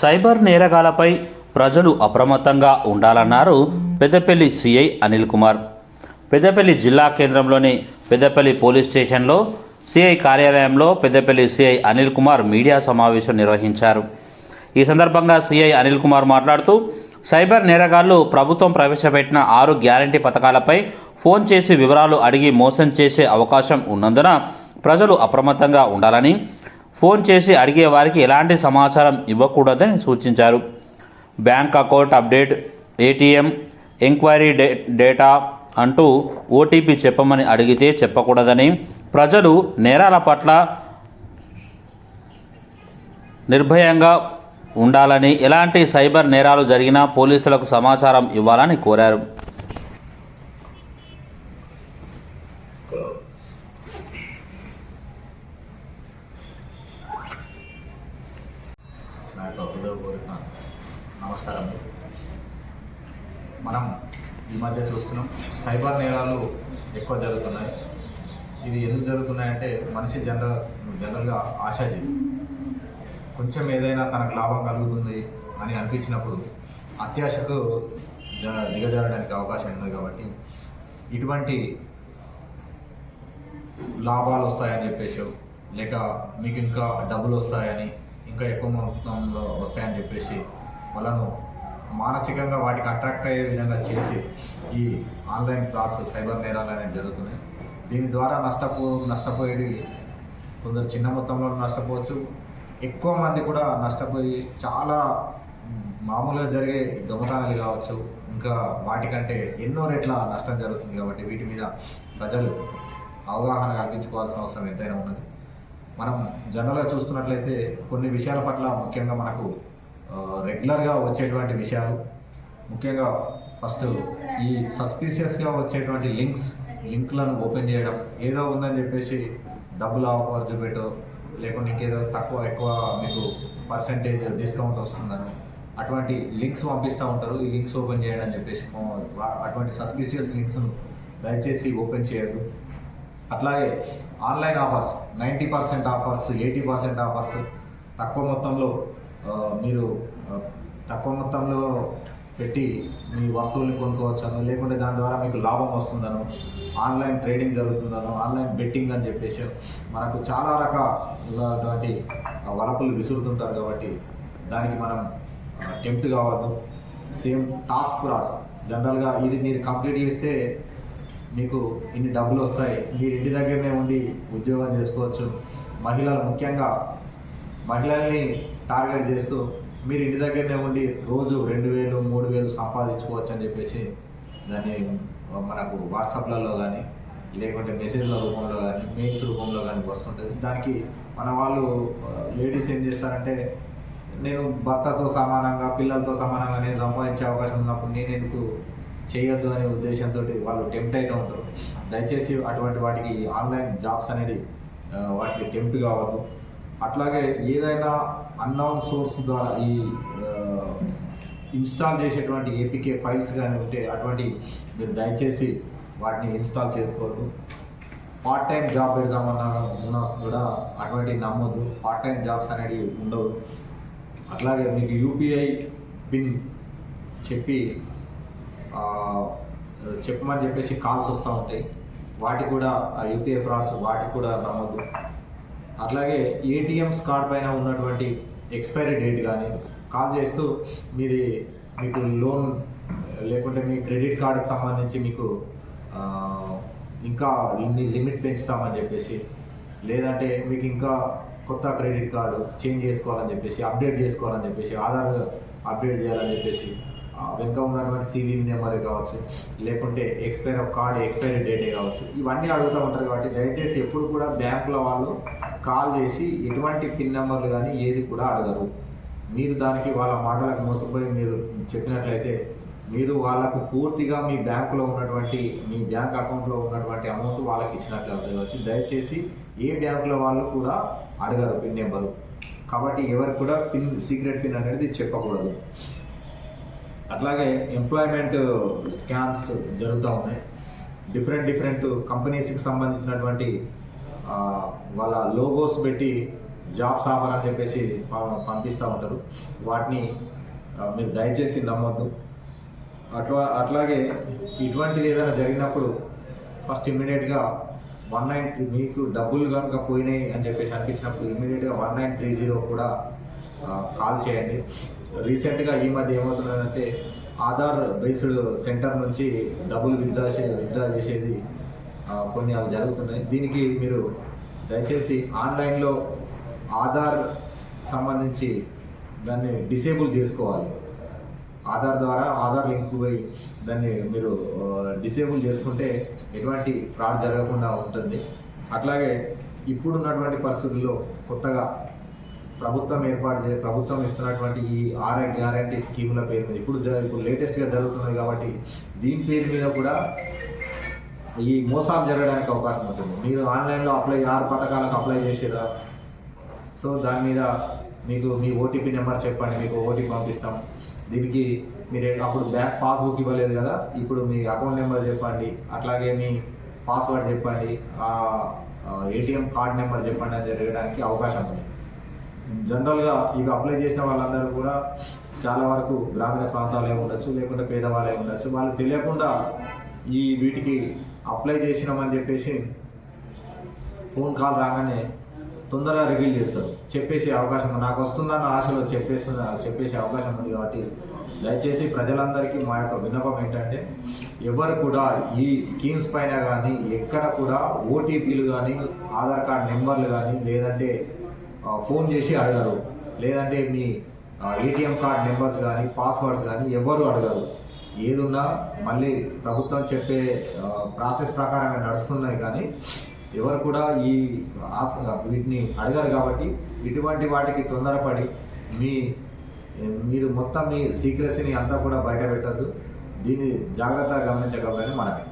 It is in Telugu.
సైబర్ నేరగాలపై ప్రజలు అప్రమత్తంగా ఉండాలన్నారు పెద్దపల్లి సిఐ అనిల్ కుమార్. పెద్దపల్లి జిల్లా కేంద్రంలోని పెద్దపల్లి పోలీస్ స్టేషన్లో సిఐ కార్యాలయంలో పెద్దపల్లి సిఐ అనిల్ కుమార్ మీడియా సమావేశం నిర్వహించారు. ఈ సందర్భంగా సిఐ అనిల్ కుమార్ మాట్లాడుతూ సైబర్ నేరగాళ్ళు ప్రభుత్వం ప్రవేశపెట్టిన ఆరు గ్యారంటీ పథకాలపై ఫోన్ చేసి వివరాలు అడిగి మోసం చేసే అవకాశం ఉన్నందున ప్రజలు అప్రమత్తంగా ఉండాలని ఫోన్ చేసి అడిగే వారికి ఎలాంటి సమాచారం ఇవ్వకూడదని సూచించారు. Bank account update ATM enquiry day data అంటూ ఓటీపీ చెప్పమని అడిగితే చెప్పకూడదని ప్రజలు నేరాల పట్ల నిర్భయంగా ఉండాలని ఎలాంటి సైబర్ నేరాలు జరిగినా పోలీసులకు సమాచారం ఇవ్వాలని కోరారు నా యొక్క హృదయపూర్వక నమస్కారం మనం ఈ మధ్య చూస్తున్నాం. సైబర్ నేరాలు ఎక్కువ జరుగుతున్నాయి. ఇది ఎందుకు జరుగుతున్నాయంటే మనిషి జనరల్ జనరల్గా ఆశాజీవి కొంచెం ఏదైనా తనకు లాభం కలుగుతుంది అని అనిపించినప్పుడు అత్యాశకు జ దిగజారడానికి అవకాశం ఉంది కాబట్టి ఇటువంటి లాభాలు వస్తాయని చెప్పేసి లేక మీకు ఇంకా డబ్బులు వస్తాయని ఇంకా ఎక్కువ మొత్తంలో వస్తాయని చెప్పేసి వాళ్ళను మానసికంగా వాటికి అట్రాక్ట్ అయ్యే విధంగా చేసి ఈ ఆన్లైన్ ఫ్రాడ్స్ సైబర్ నేరాలు అనేవి జరుగుతున్నాయి. దీని ద్వారా నష్టపో నష్టపోయేది కొందరు చిన్న మొత్తంలో నష్టపోవచ్చు. ఎక్కువ మంది కూడా నష్టపోయి చాలా మామూలుగా జరిగే దొంగతనాలు కావచ్చు. ఇంకా వాటికంటే ఎన్నో రెట్ల నష్టం జరుగుతుంది కాబట్టి వీటి మీద ప్రజలు అవగాహన కల్పించుకోవాల్సిన అవసరం ఎంతైనా ఉన్నది. మనం జనరల్గా చూస్తున్నట్లయితే కొన్ని విషయాల పట్ల ముఖ్యంగా మనకు రెగ్యులర్గా వచ్చేటువంటి విషయాలు. ముఖ్యంగా ఫస్ట్ ఈ సస్పీషియస్గా వచ్చేటువంటి లింక్స్ లింక్లను ఓపెన్ చేయడం. ఏదో ఉందని చెప్పేసి డబ్బులు ఆఫర్ చూపెట్టు లేకుంటే ఇంకేదో తక్కువ ఎక్కువ మీకు పర్సంటేజ్ డిస్కౌంట్ వస్తుందని. అటువంటి లింక్స్ పంపిస్తూ ఉంటారు. ఈ లింక్స్ ఓపెన్ చేయడం అని చెప్పేసి అటువంటి సస్పీషియస్ లింక్స్ను దయచేసి ఓపెన్ చేయొద్దు. అట్లాగే online offers ninety percent offers eighty percent offers తక్కువ మొత్తంలో మీరు తక్కువ మొత్తంలో పెట్టి మీ వస్తువుల్ని కొనుక్కోవచ్చాను లేకుంటే దాని ద్వారా మీకు లాభం వస్తుందను ఆన్లైన్ ట్రేడింగ్ జరుగుతుందను ఆన్లైన్ బెట్టింగ్ అని చెప్పేసి మనకు చాలా రకాలటువంటి వలపులు విసురుతుంటారు కాబట్టి దానికి మనం టెంప్ట్ కావద్దు. సేమ్ టాస్క్ ఫోర్స్ జనరల్గా ఇది మీరు కంప్లీట్ చేస్తే మీకు ఇన్ని డబ్బులు వస్తాయి. మీరు ఇంటి దగ్గరనే ఉండి ఉద్యోగం చేసుకోవచ్చు. మహిళలు ముఖ్యంగా మహిళల్ని టార్గెట్ చేస్తూ మీరు ఇంటి దగ్గరనే ఉండి రోజు రెండు వేలు మూడు వేలు సంపాదించుకోవచ్చు అని చెప్పేసి దాన్ని మనకు వాట్సాప్లలో కానీ లేకుంటే మెసేజ్ల రూపంలో కానీ మెయిల్స్ రూపంలో కానీ వస్తుంటుంది. దానికి మన వాళ్ళు లేడీస్ ఏం చేస్తారంటే నేను భర్తతో సమానంగా పిల్లలతో సమానంగా నేను సంపాదించే అవకాశం ఉన్నప్పుడు నేను ఎందుకు చేయొద్దు అనే ఉద్దేశంతో వాళ్ళు టెంప్ట్ అయితే ఉంటారు. దయచేసి అటువంటి వాటికి ఆన్లైన్ జాబ్స్ అనేది వాటికి టెంప్ట్ కావద్దు. అట్లాగే ఏదైనా అన్నౌన్ సోర్స్ ద్వారా ఈ ఇన్స్టాల్ చేసేటువంటి ఏపీకే ఫైల్స్ కానీ ఉంటే అటువంటి మీరు దయచేసి వాటిని ఇన్స్టాల్ చేసుకోవద్దు. పార్ట్ టైం జాబ్ పెడదామన్నా కూడా అటువంటివి నమ్మొద్దు. పార్ట్ టైం జాబ్స్ అనేవి ఉండవు. అట్లాగే మీకు యూపీఐ పిన్ చెప్పి చెప్పమని చెప్పేసి కాల్స్ వస్తూ ఉంటాయి. వాటికి కూడా ఆ యూపీఐ ఫ్రాడ్స్ వాటికి కూడా నమ్మొద్దు. అట్లాగే ఏటీఎంస్ కార్డ్ పైన ఉన్నటువంటి ఎక్స్పైరీ డేట్ కానీ కాల్ చేస్తూ మీది మీకు లోన్ లేకుంటే మీ క్రెడిట్ కార్డుకి సంబంధించి మీకు ఇంకా మీ లిమిట్ పెంచుతామని చెప్పేసి లేదంటే మీకు ఇంకా కొత్త క్రెడిట్ కార్డు చేంజ్ చేసుకోవాలని చెప్పేసి అప్డేట్ చేసుకోవాలని చెప్పేసి ఆధార్ అప్డేట్ చేయాలని చెప్పేసి వెనుక ఉన్నటువంటి సివివి నెంబర్ కావచ్చు లేకుంటే ఎక్స్పైర్ ఆఫ్ కార్డ్ ఎక్స్పైరీ డేటే కావచ్చు ఇవన్నీ అడుగుతూ ఉంటారు కాబట్టి దయచేసి ఎప్పుడు కూడా బ్యాంకుల వాళ్ళు కాల్ చేసి ఎటువంటి పిన్ నెంబర్లు కానీ ఏది కూడా అడగరు. మీరు దానికి వాళ్ళ మాటలకు మోసపోయి మీరు చెప్పినట్లయితే మీరు వాళ్ళకు పూర్తిగా మీ బ్యాంకులో ఉన్నటువంటి మీ బ్యాంక్ అకౌంట్లో ఉన్నటువంటి అమౌంట్ వాళ్ళకి ఇచ్చినట్లు అవుతాయి వచ్చి దయచేసి ఏ బ్యాంకుల వాళ్ళు కూడా అడగరు పిన్ నెంబరు. కాబట్టి ఎవరికి కూడా పిన్ సీక్రెట్ పిన్ అనేది చెప్పకూడదు. అట్లాగే ఎంప్లాయ్మెంట్ స్కామ్స్ జరుగుతూ ఉన్నాయి. డిఫరెంట్ డిఫరెంట్ కంపెనీస్కి సంబంధించినటువంటి వాళ్ళ లోగోస్ పెట్టి జాబ్స్ ఆఫర్ అని చెప్పేసి పంపిస్తూ ఉంటారు. వాటిని మీరు దయచేసి నమ్మొద్దు. అట్లా అట్లాగే ఇటువంటిది ఏదైనా జరిగినప్పుడు ఫస్ట్ ఇమ్మీడియట్గా వన్ నైన్ మీకు డబ్బులు కనుక పోయినాయి అని చెప్పేసి అనిపించినప్పుడు ఇమ్మీడియట్గా వన్ నైన్ త్రీ జీరో కూడా కాల్ చేయండి. రీసెంట్గా ఈ మధ్య ఏమవుతున్నదంటే ఆధార్ బేస్డ్ సెంటర్ నుంచి డబ్బులు విత్డ్రా చే విత్డ్రా చేసేది కొన్ని అవి జరుగుతున్నాయి. దీనికి మీరు దయచేసి ఆన్లైన్లో ఆధార్ సంబంధించి దాన్ని డిసేబుల్ చేసుకోవాలి. ఆధార్ ద్వారా ఆధార్ లింక్ పోయి దాన్ని మీరు డిసేబుల్ చేసుకుంటే ఎటువంటి ఫ్రాడ్ జరగకుండా ఉంటుంది. అట్లాగే ఇప్పుడున్నటువంటి పరిస్థితుల్లో కొత్తగా ప్రభుత్వం ఏర్పాటు చే ప్రభుత్వం ఇస్తున్నటువంటి ఈ ఆర్ గ్యారంటీ స్కీముల పేరు మీద. ఇప్పుడు ఇప్పుడు లేటెస్ట్గా జరుగుతున్నది కాబట్టి దీని పేరు మీద కూడా ఈ మోసాలు జరగడానికి అవకాశం ఉంటుంది. మీరు ఆన్లైన్లో అప్లై ఆరు పథకాలకు అప్లై చేసేదా? సో దాని మీద మీకు మీ ఓటీపీ నెంబర్ చెప్పండి మీకు ఓటీపీ పంపిస్తాం. దీనికి మీరు అప్పుడు బ్యాంక్ పాస్బుక్ ఇవ్వలేదు కదా ఇప్పుడు మీ అకౌంట్ నెంబర్ చెప్పండి అట్లాగే మీ పాస్వర్డ్ చెప్పండి ఏటీఎం కార్డ్ నెంబర్ చెప్పండి అని జరగడానికి అవకాశం ఉంది. జనరల్గా ఇవి అప్లై చేసిన వాళ్ళందరూ కూడా చాలా వరకు గ్రామీణ ప్రాంతాలే ఉండొచ్చు లేకుంటే పేదవాళ్ళే ఉండొచ్చు. వాళ్ళు తెలియకుండా ఈ వీటికి అప్లై చేసినామని చెప్పేసి ఫోన్ కాల్ రాగానే తొందరగా రివీల్ చేస్తారు. చెప్పేసే అవకాశం నాకు వస్తుందన్న ఆశలో చెప్పేస్తున్న చెప్పేసే అవకాశం ఉంది కాబట్టి దయచేసి ప్రజలందరికీ మా యొక్క విన్నపం ఏంటంటే ఎవరు కూడా ఈ స్కీమ్స్ పైన కానీ ఎక్కడ కూడా ఓటీపీలు కానీ ఆధార్ కార్డ్ నెంబర్లు కానీ లేదంటే ఫోన్ చేసి అడగరు. లేదంటే మీ ఏటీఎం కార్డ్ నెంబర్స్ కానీ పాస్వర్డ్స్ కానీ ఎవరు అడగరు. ఏదున్నా మళ్ళీ ప్రభుత్వం చెప్పే ప్రాసెస్ ప్రకారంగా నడుస్తున్నాయి కానీ ఎవరు కూడా ఈ ఆస్- వీటిని అడగరు కాబట్టి ఇటువంటి వాటికి తొందరపడి మీ మీరు మొత్తం మీ సీక్రెసీని అంతా కూడా బయట పెట్టద్దు. దీన్ని జాగ్రత్తగా గమనించగలరని మనకి